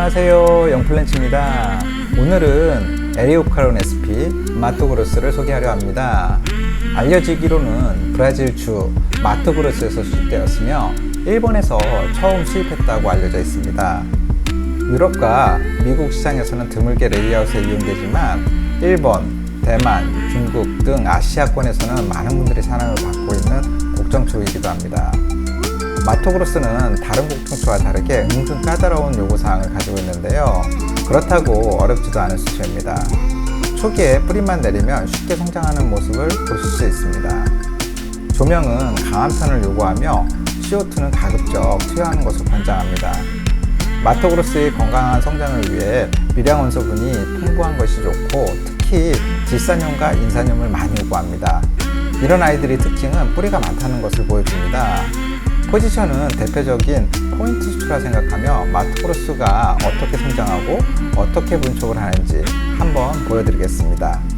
안녕하세요. 영플랜치입니다. 오늘은 에리오카론 SP 마토그로스를 소개하려 합니다. 알려지기로는 브라질 주 마토그로스에서 수입되었으며 일본에서 처음 수입했다고 알려져 있습니다. 유럽과 미국 시장에서는 드물게 레이아웃에 이용되지만 일본, 대만, 중국 등 아시아권에서는 많은 분들이 사랑을 받고 있는 곡정초이기도 합니다 마토그로스는 다른 곡종초와 다르게 은근 까다로운 요구사항을 가지고 있는데요. 그렇다고 어렵지도 않은 수초입니다. 초기에 뿌리만 내리면 쉽게 성장하는 모습을 보실 수 있습니다. 조명은 강한 편을 요구하며 CO2는 가급적 투여하는 것을 권장합니다. 마토그로스의 건강한 성장을 위해 미량 원소분이 풍부한 것이 좋고 특히 질산염과 인산염을 많이 요구합니다. 이런 아이들의 특징은 뿌리가 많다는 것을 보여줍니다. 포지션은 대표적인 포인트 수출라 생각하며 마토그로스가 어떻게 성장하고 어떻게 분촉을 하는지 한번 보여드리겠습니다.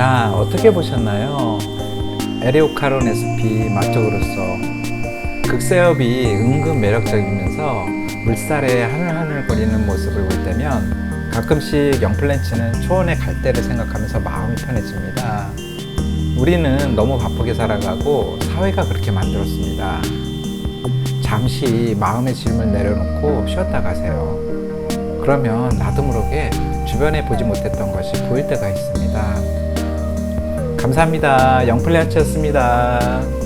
어떻게 보셨나요? 에리오카론 SP 마토그로서 극세엽이 은근 매력적이면서 물살에 하늘하늘 거리는 모습을 볼 때면 가끔씩 영플랜츠는 초원의 갈대를 생각하면서 마음이 편해집니다. 우리는 너무 바쁘게 살아가고 사회가 그렇게 만들었습니다. 잠시 마음의 짐을 내려놓고 쉬었다 가세요. 그러면 나도 모르게 주변에 보지 못했던 것이 보일 때가 있습니다. 감사합니다. 영플랜츠였습니다.